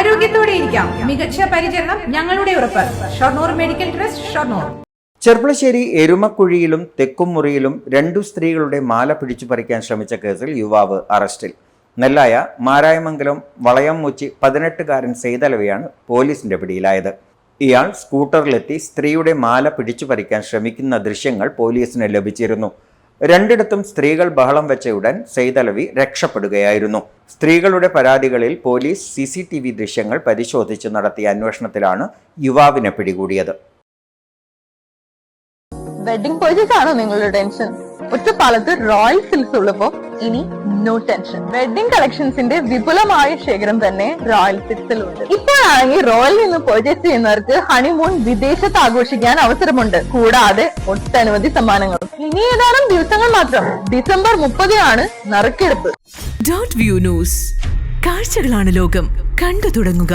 ആരോഗ്യത്തോടെ ഇരിക്കാം. മികച്ച പരിചരണം ഞങ്ങളുടെ ഉറപ്പ്. Shoranur medical trust Shoranur. Cherpulassery എരുമക്കുഴിയിലും തെക്കുംമുറിയിലും രണ്ടു സ്ത്രീകളുടെ മാല പിടിച്ചു പറിക്കാൻ ശ്രമിച്ച കേസിൽ യുവാവ് അറസ്റ്റിൽ. നെല്ലായ മാരായമംഗലം വളയം മുച്ചി പതിനെട്ടുകാരൻ സെയ്തലവയാണ് പോലീസിന്റെ പിടിയിലായത്. ഇയാൾ സ്കൂട്ടറിലെത്തി സ്ത്രീയുടെ മാല പിടിച്ചു പറിക്കാൻ ശ്രമിക്കുന്ന ദൃശ്യങ്ങൾ പോലീസിന് ലഭിച്ചിരുന്നു. രണ്ടിടത്തും സ്ത്രീകൾ ബഹളം വെച്ചയുടൻ സെയ്തലവി രക്ഷപ്പെടുകയായിരുന്നു. സ്ത്രീകളുടെ പരാതികളിൽ police C C T V ദൃശ്യങ്ങൾ പരിശോധിച്ച് നടത്തിയ അന്വേഷണത്തിലാണ് യുവാവിനെ പിടികൂടിയത്. വെഡിംഗ് ആണോ നിങ്ങളുടെ ടെൻഷൻ ഒറ്റപ്പാലത്ത് റോയൽ സിൽക്സ് ഉള്ളപ്പോ ഇനി നോ ടെൻഷൻ വെഡിംഗ് കളക്ഷൻസിന്റെ വിപുലമായ ശേഖരം തന്നെ റോയൽ സിൽക്സിലുണ്ട് ഇപ്പോഴാണെങ്കിൽ റോയൽ നിന്ന് പർച്ചേസ് ചെയ്യുന്നവർക്ക് ഹണിമൂൺ വിദേശത്ത് ആഘോഷിക്കാൻ അവസരമുണ്ട്. കൂടാതെ ഒട്ടനവധി സമ്മാനങ്ങൾ ഇനി ഏതാനും ദിവസങ്ങൾ മാത്രം. ഡിസംബർ മുപ്പതിനാണ് നറുക്കെടുപ്പ്. ഡോട്ട് വ്യൂ ന്യൂസ് കാഴ്ചകളാണ് ലോകം. കണ്ടു തുടങ്ങുക.